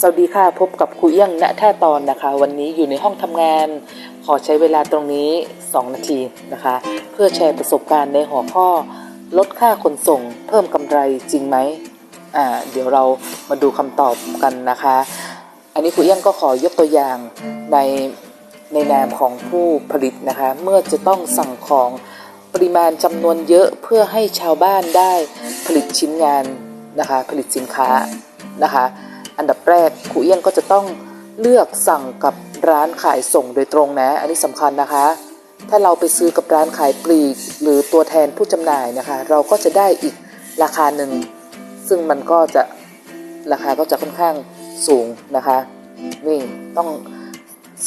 สวัสดีค่ะพบกับครูเอี้ยงณท่าตอนนะคะ วันนี้อยู่ในห้องทำงาน ขอใช้เวลาตรงนี้ 2 นาทีนะคะ เพื่อแชร์ประสบการณ์ในหัวข้อ ลดค่าขนส่ง เพิ่มกำไรจริงไหมอ่าเดี๋ยวเรามาดูคำตอบกันนะคะ อันนี้ครูเอี้ยงก็ขอยกตัวอย่างในในนามของผู้ผลิตนะคะ เมื่อจะต้องสั่งของปริมาณจำนวนเยอะเพื่อให้ชาวบ้านได้ผลิตชิ้นงานนะคะ ผลิตสินค้านะคะ อันดับแรกครูเอี้ยงก็จะต้องเลือกสั่งกับร้านขายส่งโดยตรงนะ อันนี้สำคัญนะคะ ถ้าเราไปซื้อกับร้านขายปลีก หรือตัวแทนผู้จำหน่ายนะคะ เราก็จะได้อีกราคาหนึ่ง ซึ่งมันก็จะราคาก็จะค่อนข้างสูงนะคะ นี่ต้อง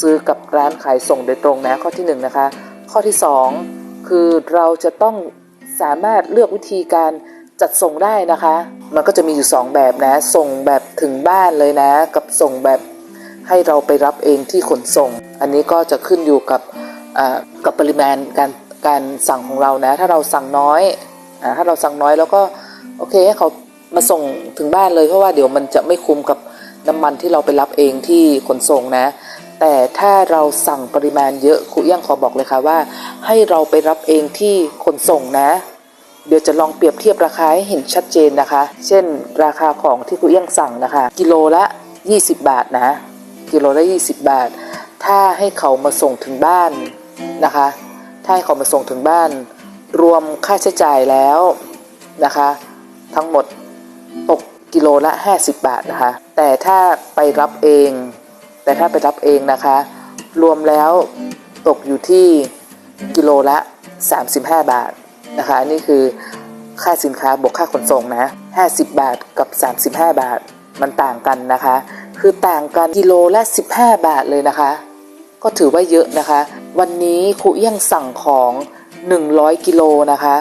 ซื้อกับร้านขายส่งโดยตรงนะข้อที่หนึ่งนะคะ ข้อที่สองคือเราจะต้องสามารถเลือกวิธีการ จัดส่งได้นะคะ มันก็จะมีอยู่สองแบบนะ ส่งแบบถึงบ้านเลยนะ กับส่งแบบให้เราไปรับเองที่ขนส่ง อันนี้ก็จะขึ้นอยู่กับกับปริมาณการการสั่งของเรานะ ถ้าเราสั่งน้อยอถ้าเราสั่งน้อยแล้วก็โอเคให้เขามาส่งถึงบ้านเลยเพราะว่าเดี๋ยวมันจะไม่คุ้มกับน้ำมันที่เราไปรับเองที่ขนส่งนะ แต่ถ้าเราสั่งปริมาณเยอะครูเอี้ยงขอบอกเลยค่ะว่า ให้เราไปรับเองที่ขนส่งนะ เดี๋ยวจะลองเปรียบเทียบราคาให้เห็นชัดเจนนะคะ เช่น ราคาของที่ครูเอี้ยงสั่งนะคะ กิโลละ 20 บาทนะ กิโลละ 20 บาท ถ้าให้เขามาส่งถึงบ้านนะคะ ถ้าให้เขามาส่งถึงบ้าน รวมค่าใช้จ่ายแล้วนะคะ ทั้งหมดตกกิโลละ 50 บาทนะคะ แต่ถ้าไปรับเอง แต่ถ้าไปรับเองนะคะ รวมแล้วตกอยู่ที่กิโลละ 35 บาท นะคะนนี่คือค่าสินค้าบวกค่าขนส่งนะ50 บาทกับ 35 บาทมันต่างกันนะคะ คือต่างกันกิโลละ 15 บาทเลยนะคะ ก็ถือว่าเยอะนะคะ วันนี้ครูเอี้ยงสั่งของ 100 กิโลนะคะ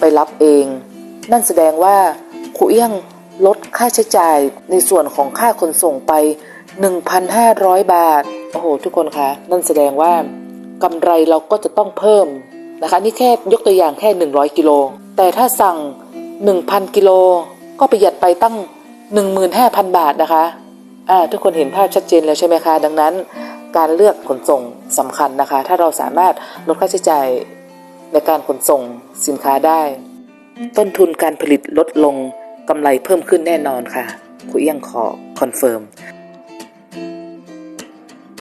ไปรับเอง นั่นแสดงว่าครูเอี้ยงลดค่าใช้จ่ายในส่วนของค่าขนส่งไป 1,500 บาท โอ้โห ทุกคนคะ นั่นแสดงว่ากำไรเราก็จะต้องเพิ่ม นะคะนี่แค่ยกตัวอย่างแค่ 100 กิโล แต่ถ้าสั่ง 1,000 กิโล ก็ประหยัดไปตั้ง 15,000 บาทนะคะอ่าทุกคนเห็นภาพชัดเจนแล้วใช่ไหมคะ ดังนั้น การเลือกขนส่งสำคัญนะคะ ถ้าเราสามารถลดค่าใช้จ่ายในการขนส่งสินค้าได้ ต้นทุนการผลิตลดลงกำไรเพิ่มขึ้นแน่นอนค่ะครูเอี้ยงขอคอนเฟิร์ม